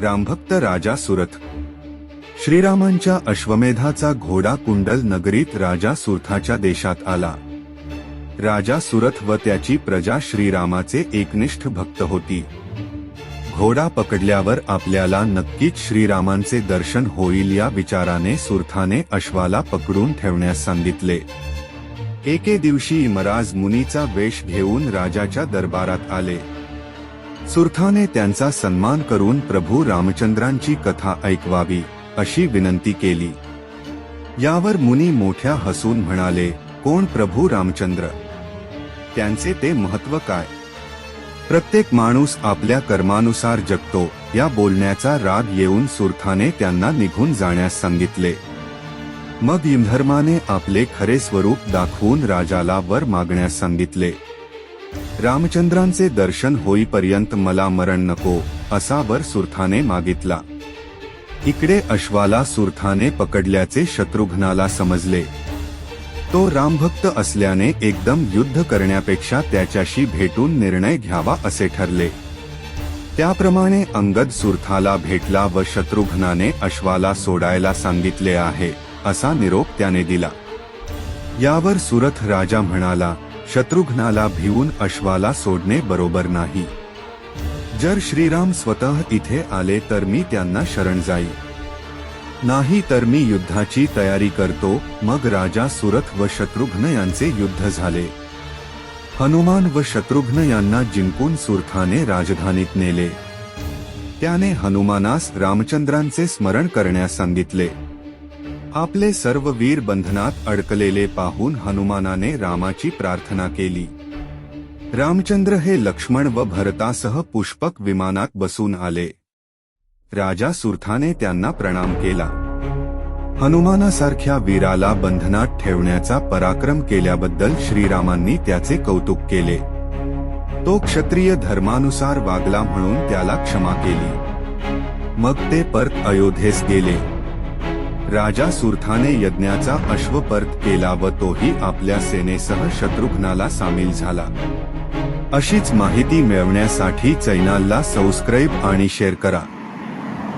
रामभक्त राजा सुरथ. श्रीरामांच्या अश्वमेधाचा घोडा कुंडल नगरीत राजा सुरथाच्या देशात आला. राजा सुरथ व त्याची प्रजा श्रीरामाचे एकनिष्ठ भक्त होती. घोडा पकडल्यावर आपल्याला नक्कीच श्रीरामांचे दर्शन होईल या विचाराने सुरथाने अश्वाला पकडून ठेवण्यास सांगितले. एके दिवशी इमराज मुनीचा वेश घेऊन राजाच्या दरबारात आले. सुरथाने त्यांचा सन्मान करून प्रभू रामचंद्रांची कथा ऐकवावी अशी विनंती केली. यावर मुनी मोठ्या हसून म्हणाले कोण प्रभू रामचंद्र? त्यांचे ते महत्त्व काय? प्रत्येक माणूस आपल्या कर्मानुसार जगतो या बोलण्याचा राग येऊन सुरथाने त्यांना निघून जाण्यास सांगितले. मग इंधर्माने आपले खरे स्वरूप दाखवून राजाला वर मागण्यास सांगितले. रामचंद्रांचे दर्शन होईपर्यंत मला मरण नको असा वर सुरथाने मागितला. इकडे अश्वाला सुरथाने पकडल्याचे शत्रुघ्नाला समजले. तो रामभक्त असल्याने एकदम युद्ध करण्यापेक्षा त्याच्याशी भेटून निर्णय घ्यावा असे ठरले. त्याप्रमाणे अंगद सुरथाला भेटला व शत्रुघ्नाने अश्वाला सोडायला सांगितले आहे असा निरोप त्याने दिला. यावर सुरथ राजा म्हणाला शत्रुघ्नाला भिवून अश्वाला सोडणे बरोबर नाही. जर श्रीराम स्वतः इथे आले तर मी त्यांना शरण जाई. नाही तर मी युद्धाची तयारी करतो मग राजा सुरथ व शत्रुघ्न यांचे युद्ध झाले. हनुमान व शत्रुघ्न यांना जिंकून सुरथाने राजधानीत नेले. त्याने हनुमानास रामचंद्रांचे स्मरण करण्यास सांगितले. आपले सर्व वीर बंधनात अडकलेले पाहून हनुमानाने रामाची प्रार्थना केली. रामचंद्र हे लक्ष्मण व भरतासह पुष्पक विमानात बसून आले. राजा सुरथाने त्यांना प्रणाम केला. हनुमानासारख्या वीराला बंधनात ठेवण्याचा पराक्रम केल्याबद्दल श्रीरामांनी त्याचे कौतुक केले. तो क्षत्रिय धर्मानुसार वागला म्हणून त्याला क्षमा केली. मग ते परत अयोध्येस गेले. राजा सुरथाने यज्ञाचा अश्व परत केला व तोही आपल्या सेनेसह शत्रुघ्नाला सामील झाला. अशीच माहिती मिळवण्यासाठी चैनालला सबस्क्राईब आणि शेअर करा.